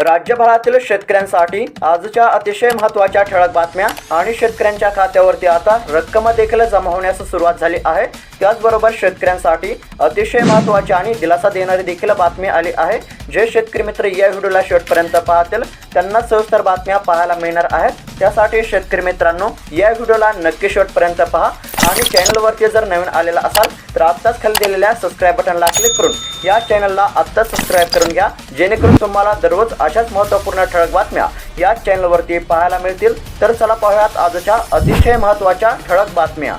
राज्यभरातील शेतकऱ्यांसाठी आजच्या अतिशय महत्त्वाच्या ठळक बातम्या आणि शेतकऱ्यांच्या खात्यावरती आता रक्कम देखील जमा होण्यास सुरुवात झाली आहे. त्याचबरोबर शेतकऱ्यांसाठी अतिशय महत्वाची आणि दिलासा देणारी देखील बातमी आली आहे. जे शेतकरी मित्र या व्हिडिओला शेवटपर्यंत पाहतील त्यांना सविस्तर बातम्या पाहायला मिळणार आहेत. त्यासाठी शेतकरी मित्रांनो या व्हिडिओला नक्की शेवटपर्यंत पहा. आणि चॅनलवरती जर नवीन आलेला असाल तर आत्ताच खाली दिलेल्या सबस्क्राईब बटनला क्लिक करून या चॅनलला आत्ताच सबस्क्राईब करून घ्या. जेणेकरून तुम्हाला दररोज अशाच महत्त्वपूर्ण ठळक बातम्या या चॅनलवरती पाहायला मिळतील. तर चला पाहूयात आजच्या अतिशय महत्त्वाच्या ठळक बातम्या.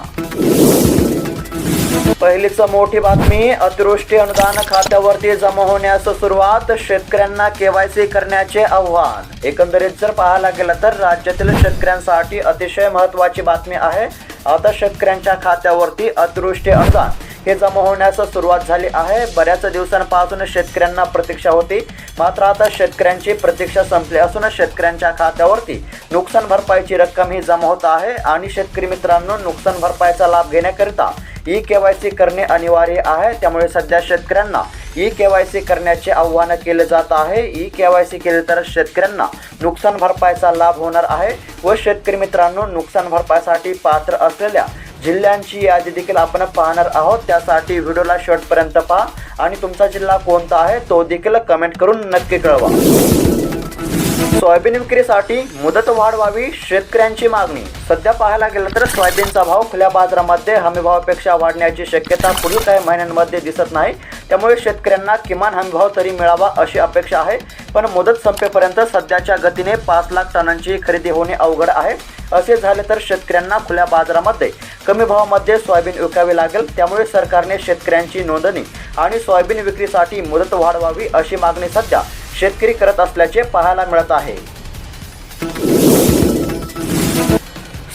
पहिलीच मोठी बातमी अतिवृष्टी अनुदान खात्यावरती जमा होण्यास सुरुवात शेतकऱ्यांना केवायसी करण्याचे आव्हान. एकंदरीत जर पाहायला गेलं तर राज्यातील शेतकऱ्यांसाठी अतिशय महत्त्वाची बातमी आहे. आता शेतकऱ्यांच्या खात्यावरती अतिवृष्टी अनुदान हे जमा होण्यास सुरुवात झाली आहे. बऱ्याच दिवसांपासून शेतकऱ्यांना प्रतीक्षा होती. मात्र आता शेतकऱ्यांची प्रतीक्षा संपली असून शेतकऱ्यांच्या खात्यावरती नुकसान भरपाईची रक्कम ही जमा होत आहे आणि शेतकरी मित्रांनो नुकसान भरपाईचा लाभ घेण्याकरिता ई के वाय सी करणे अनिवार्य आहे. त्यामुळे सध्या शेतकऱ्यांना ई के वाय सी करण्याचे आव्हान केले जात आहे. ई के वाय सी केले तर शेतकऱ्यांना नुकसान भरपाईचा लाभ होणार आहे व शेतकरी मित्रांनो नुकसान भरपाईसाठी पात्र असलेल्या जिल्ह्यांची यादी देखील आपण पाहणार आहोत. त्यासाठी व्हिडिओला शेवटपर्यंत पहा. आणि तुमचा जिल्हा कोणता आहे तो देखील कमेंट करून नक्की कळवा. सोयाबीन विक्रीसाठी मुदत वाढ व्हावी शेतकऱ्यांची मागणी. सध्या पाहायला गेलं तर सोयाबीनचा भाव खुल्या बाजारामध्ये हमीभावापेक्षा वाढण्याची शक्यता पुढील काही महिन्यांमध्ये दिसत नाही. त्यामुळे शेतकऱ्यांना किमान हमीभाव तरी मिळावा अशी अपेक्षा आहे. पण मुदत संपेपर्यंत सध्याच्या गतीने पाच लाख टनांची खरेदी होणे अवघड आहे. असे झाले तर शेतकऱ्यांना खुल्या बाजारामध्ये कमी भावामध्ये सोयाबीन विकावे लागेल. त्यामुळे सरकारने शेतकऱ्यांची नोंदणी आणि सोयाबीन विक्रीसाठी मुदत वाढवावी अशी मागणी सध्या शेतकरी करत असल्याचे पाहायला मिळत आहे.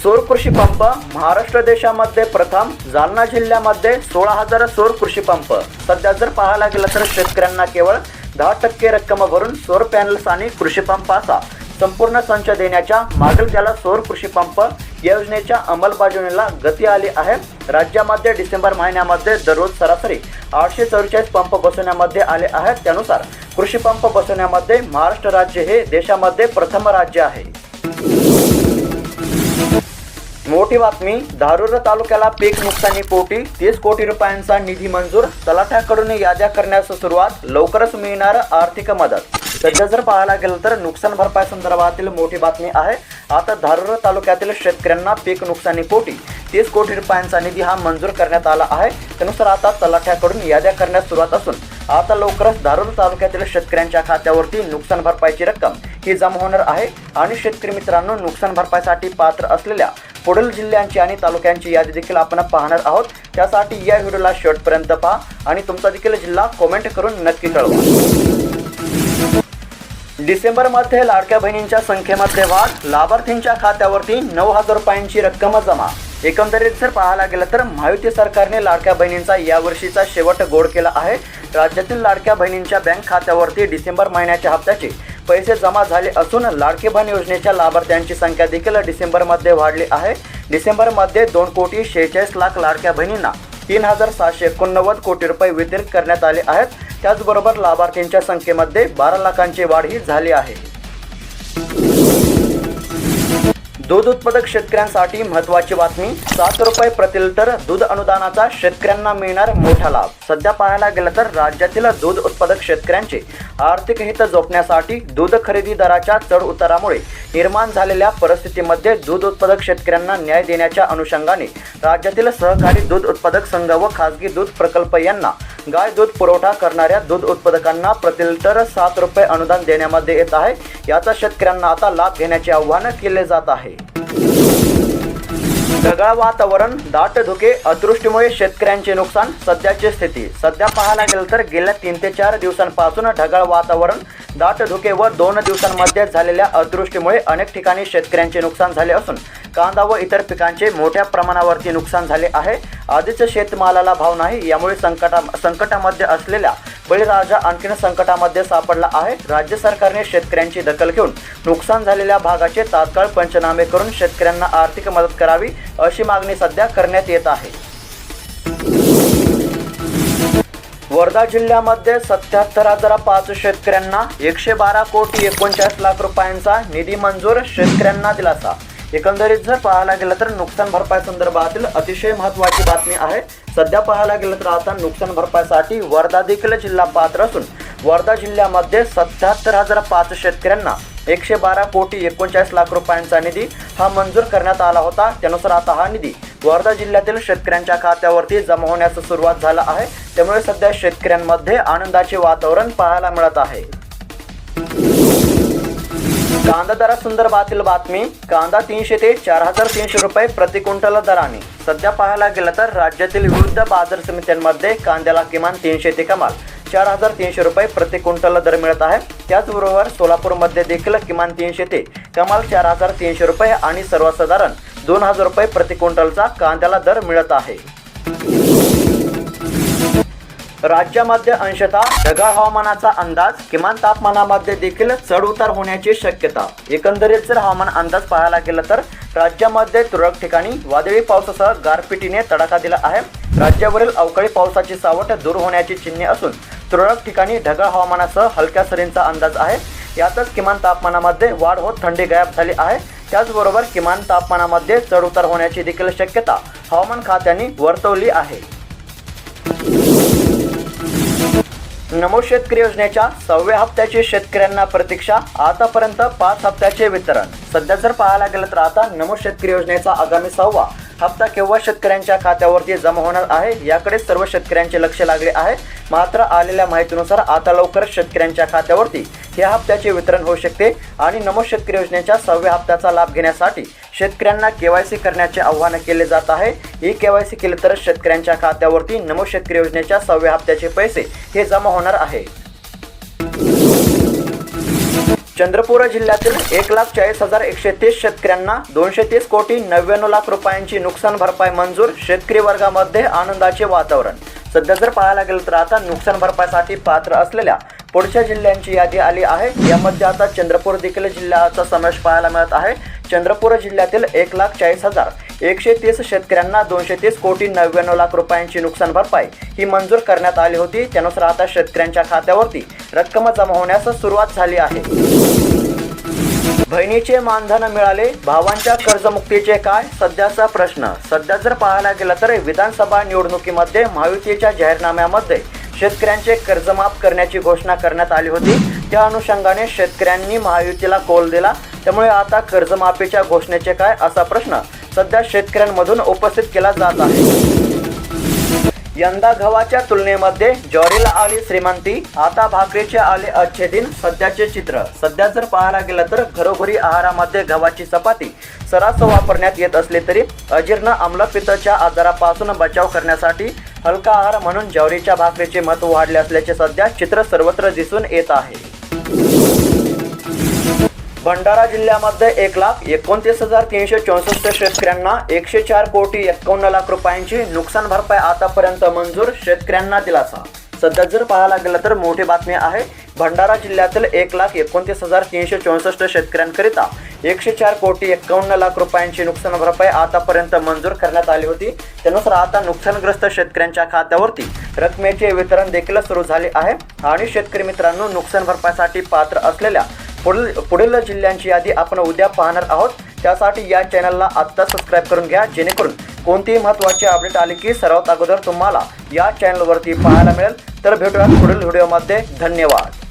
सौर कृषी पंप महाराष्ट्र देशामध्ये प्रथम जालना जिल्ह्यामध्ये सोळा हजार सौर कृषी पंप. सध्या जर पाहायला गेलं तर शेतकऱ्यांना केवळ दहा टक्के रक्कम भरून सौर पॅनल्स आणि कृषी असा संपूर्ण संच देण्याच्या मागील त्याला सौर कृषी पंप योजनेच्या अंमलबजावणीला गती आली आहे राज्यामध्ये डिसेंबर महिन्यामध्ये दररोज सरासरी आठशे चौवेचाळीस पंप बसवण्यामध्ये आले आहेत. त्यानुसार कृषीपंप बसवण्यामध्ये महाराष्ट्र राज्य हे देशामध्ये प्रथम राज्य आहे. मोठी बातमी धारूर तालुक्याला पीक नुकसानी पोटी तीस कोटी रुपयांचा निधी मंजूर तलाठ्याकडून याद्या करण्यास सुरुवात लवकरच मिळणार आर्थिक मदत. सध्या जर पाहायला गेलं तर नुकसान भरपाई संदर्भातील मोठी बातमी आहे. आता धारूर तालुक्यातील शेतकऱ्यांना पीक नुकसानी पोटी. तीस कोटी रुपयांचा निधी हा मंजूर करण्यात आला आहे. त्यानुसार आता तलाठ्याकडून याद्या करण्यास सुरुवात असून आता लवकरच धारूर तालुक्यातील शेतकऱ्यांच्या खात्यावरती नुकसान भरपाईची रक्कम ही जमा होणार आहे. आणि शेतकरी मित्रांनो नुकसान भरपाईसाठी पात्र असलेल्या पुढील जिल्ह्यांची आणि तालुक्यांची यादी देखील आपण पाहणार आहोत. त्यासाठी या व्हिडिओला शेवटपर्यंत पहा आणि तुमचा देखील जिल्हा कॉमेंट करून नक्की कळवा. डिसेंबरमध्ये लाडक्या बहिणींच्या संख्येमध्ये वाढ लाभार्थींच्या खात्यावरती नऊ हजार रुपयांची रक्कम जमा. एकंदरीत जर पाहायला गेलं तर महायुती सरकारने लाडक्या बहिणींचा यावर्षीचा शेवट गोड केला आहे. राज्यातील लाडक्या बहिणींच्या बँक खात्यावरती डिसेंबर महिन्याच्या हप्त्याचे पैसे जमा झाले असून लाडकी बहीण योजनेच्या लाभार्थ्यांची संख्या देखील डिसेंबरमध्ये वाढली आहे. डिसेंबरमध्ये दोन कोटी शेहेचाळीस लाख लाडक्या बहिणींना तीन हजार सहाशे एकोणनव्वद कोटी रुपये वितरित करण्यात आले आहेत. त्याचबरोबर लाभार्थींच्या संख्येमध्ये बारा लाखांची वाढही झाली आहे. दूध उत्पादक शेतकऱ्यांसाठी महत्त्वाची बातमी. सात रुपये प्रति लिटर दूध अनुदानाचा शेतकऱ्यांना मिळणार मोठा लाभ. सध्या पाहायला गेलं तर राज्यातील दूध उत्पादक शेतकऱ्यांचे आर्थिक हित जोपण्यासाठी दूध खरेदी दराच्या चढ उतारामुळे निर्माण झालेल्या परिस्थितीमध्ये दूध उत्पादक शेतकऱ्यांना न्याय देण्याच्या अनुषंगाने राज्यातील सहकारी दूध उत्पादक संघ व खासगी दूध प्रकल्प यांना गाय दूध पुरवठा करणाऱ्या दूध उत्पादकांना प्रति लिटर सात रुपये अनुदान देण्यामध्ये येत आहे. याचा शेतकऱ्यांना आता लाभ घेण्याचे आव्हान केले जात आहे. ढगाळ वातावरण दाट धुके अतिवृष्टीमुळे शेतकऱ्यांचे नुकसान सध्याची स्थिती. सध्या पाहायला गेलं तर गेल्या तीन ते चार दिवसांपासून ढगाळ वातावरण दाट धुके व दोन दिवसांमध्ये झालेल्या अतिवृष्टीमुळे अनेक ठिकाणी शेतकऱ्यांचे नुकसान झाले असून कांदा व इतर पिकांचे मोठ्या प्रमाणावरती नुकसान झाले आहे. आधीच शेतमालाला भाव नाही यामुळे संकटा संकटामध्ये असलेल्या बळीराजा आणखीन संकटामध्ये सापडला आहे. राज्य सरकारने शेतकऱ्यांची दखल घेऊन नुकसान झालेल्या भागाचे तात्काळ पंचनामे करून शेतकऱ्यांना आर्थिक मदत करावी अशी मागणी सध्या करण्यात येत आहे. वर्धा जिल्ह्यामध्ये सत्याहत्तर हजार पाच शेतकऱ्यांना एकशे बारा कोटी एकोणचाळीस लाख रुपयांचा निधी मंजूर शेतकऱ्यांना दिलासा. एकंदरीत जर पाहायला गेलं तर नुकसान भरपाई संदर्भातील अतिशय महत्त्वाची बातमी आहे. सध्या पाहायला गेलं तर आता नुकसान भरपाईसाठी वर्धा देखील जिल्हा पात्र असून वर्धा जिल्ह्यामध्ये सत्याहत्तर हजार पाच शेतकऱ्यांना एकशे बारा कोटी एकोणचाळीस लाख रुपयांचा निधी हा मंजूर करण्यात आला होता. त्यानुसार आता हा निधी वर्धा जिल्ह्यातील शेतकऱ्यांच्या खात्यावरती जमा होण्यास सुरुवात झाला आहे. त्यामुळे सध्या शेतकऱ्यांमध्ये आनंदाचे वातावरण पाहायला मिळत आहे. कांदा दरासंदर्भातील बातमी. कांदा तीनशे ते चार हजार तीनशे रुपये प्रति क्विंटल दराने. सध्या पाहायला गेलं तर राज्यातील विविध बाजार समित्यांमध्ये कांद्याला किमान तीनशे ते कमाल चार हजार तीनशे रुपये प्रति क्विंटल दर मिळत आहे. त्याचबरोबर सोलापूरमध्ये देखील किमान तीनशे ते कमाल चार हजार तीनशे रुपये आणि सर्वसाधारण दोन हजार रुपये प्रति क्विंटलचा कांद्याला दर मिळत आहे. राज्यामध्ये अंशतः ढगाळ हवामानाचा अंदाज किमान तापमानामध्ये देखील चढ उतार होण्याची शक्यता. एकंदरीत जर हवामान अंदाज पाहायला गेलं तर राज्यामध्ये तुरळक ठिकाणी वादळी पावसासह गारपिटीने तडाखा दिला आहे. राज्यावरील अवकाळी पावसाची सावट दूर होण्याची चिन्हे असून तुरळक ठिकाणी ढगाळ हवामानासह हलक्या सरींचा अंदाज आहे. यातच किमान तापमानामध्ये वाढ होत थंडी गायब झाली आहे. त्याचबरोबर किमान तापमानामध्ये चढ उतार होण्याची देखील शक्यता हवामान खात्याने वर्तवली आहे. नमो शेतकरी योजनेच्या सहाव्या हप्त्याची शेतकऱ्यांना प्रतीक्षा. आतापर्यंत पाच हप्त्याचे वितरण. सध्या जर पाहायला गेलं तर आता नमो शेतकरी योजनेचा आगामी सहावा हप्ता केव्हा शेतकऱ्यांच्या खात्यावरती जमा होणार आहे याकडे सर्व शेतकऱ्यांचे लक्ष लागले आहे. मात्र आलेल्या माहितीनुसार आता लवकरच शेतकऱ्यांच्या खात्यावरती या हप्त्याचे वितरण होऊ शकते आणि नमो शेतकरी योजनेच्या सहाव्या हप्त्याचा लाभ घेण्यासाठी शेतकऱ्यांना केवायसी करण्याचे आवाहन केले जात आहे. ही केवायसी केली तर शेतकऱ्यांच्या खात्यावरती नमो शेतकरी योजनेच्या सहाव्या हप्त्याचे पैसे हे जमा होणार आहे. चंद्रपूर जिल्ह्यातील एक लाख चाळीस हजार एकशे तीस शेतकऱ्यांना दोनशे तीस कोटी नव्याण्णव लाख रुपयांची नुकसान भरपाई मंजूर शेतकरी वर्गामध्ये आनंदाचे वातावरण. सध्या जर पाहायला गेलं तर आता नुकसान भरपाईसाठी पात्र असलेल्या पुढच्या जिल्ह्यांची यादी आली आहे. यामध्ये आता चंद्रपूर देखील जिल्ह्याचा समावेश पाहायला मिळत आहे. चंद्रपूर जिल्ह्यातील एक लाख चाळीस हजार एकशे तीस शेतकऱ्यांना दोनशे तीस कोटी नव्याण्णव लाख रुपयांची नुकसान भरपाई ही मंजूर करण्यात आली होती. त्यानुसार आता शेतकऱ्यांच्या खात्यावरती रक्कम जमा होण्यास सुरुवात झाली आहे. बहिणीचे मानधन मिळाले. भावांच्या कर्जमुक्तीचे काय? सध्याचा प्रश्न. सध्या जर पाहायला गेलं तर विधानसभा निवडणुकीमध्ये महायुतीच्या जाहीरनाम्यामध्ये शेतकऱ्यांचे कर्जमाफ करण्याची घोषणा करण्यात आली होती. त्या अनुषंगाने शेतकऱ्यांनी महायुतीला कौल दिला. त्यामुळे आता कर्जमाफीच्या घोषणेचे काय असा प्रश्न सध्या शेतकऱ्यांमधून उपस्थित केला जात आहे. यंदा गव्हाच्या तुलनेमध्ये ज्वारीला आली श्रीमंती आता भाकरीचे आले अच्छे दिन सध्याचे चित्र. सध्या जर पाहायला गेलं तर घरोघरी आहारामध्ये गव्हाची चपाती सरास वापरण्यात येत असले तरी अजीर्ण आम्लपित्तच्या आजारापासून बचाव करण्यासाठी हलका आहार म्हणून ज्वारीच्या भाकरीचे महत्त्व वाढले असल्याचे सध्या चित्र सर्वत्र दिसून येत आहे. भंडारा जिल्ह्यामध्ये एक लाख एकोणतीस हजार तीनशे चौसष्ट शेतकऱ्यांना एकशे चार कोटी एकावन्न लाख रुपयांची नुकसान भरपाई आतापर्यंत मंजूर शेतकऱ्यांना दिलासा. सध्या जर पाहायला गेलं तर मोठी बातमी आहे भंडारा जिल्ह्यातील एक लाख एकोणतीस हजार तीनशे चौसष्ट शेतकऱ्यांकरिता एकशे चार कोटी एकावन्न लाख रुपयांची नुकसान भरपाई आतापर्यंत मंजूर करण्यात आली होती. त्यानुसार आता नुकसानग्रस्त शेतकऱ्यांच्या खात्यावरती रकमेचे वितरण देखील सुरू झाले आहे आणि शेतकरी मित्रांनो नुकसान भरपाईसाठी पात्र असलेल्या पुढील पुढील जिल्ह्यांची यादी आपण उद्या पाहणार आहोत. त्यासाठी या चॅनलला आत्ता सबस्क्राईब करून घ्या जेणेकरून कोणतीही महत्त्वाची अपडेट आले की सर्वात अगोदर तुम्हाला या चॅनलवरती पाहायला मिळेल. तर भेटूया पुढील व्हिडिओमध्ये धन्यवाद.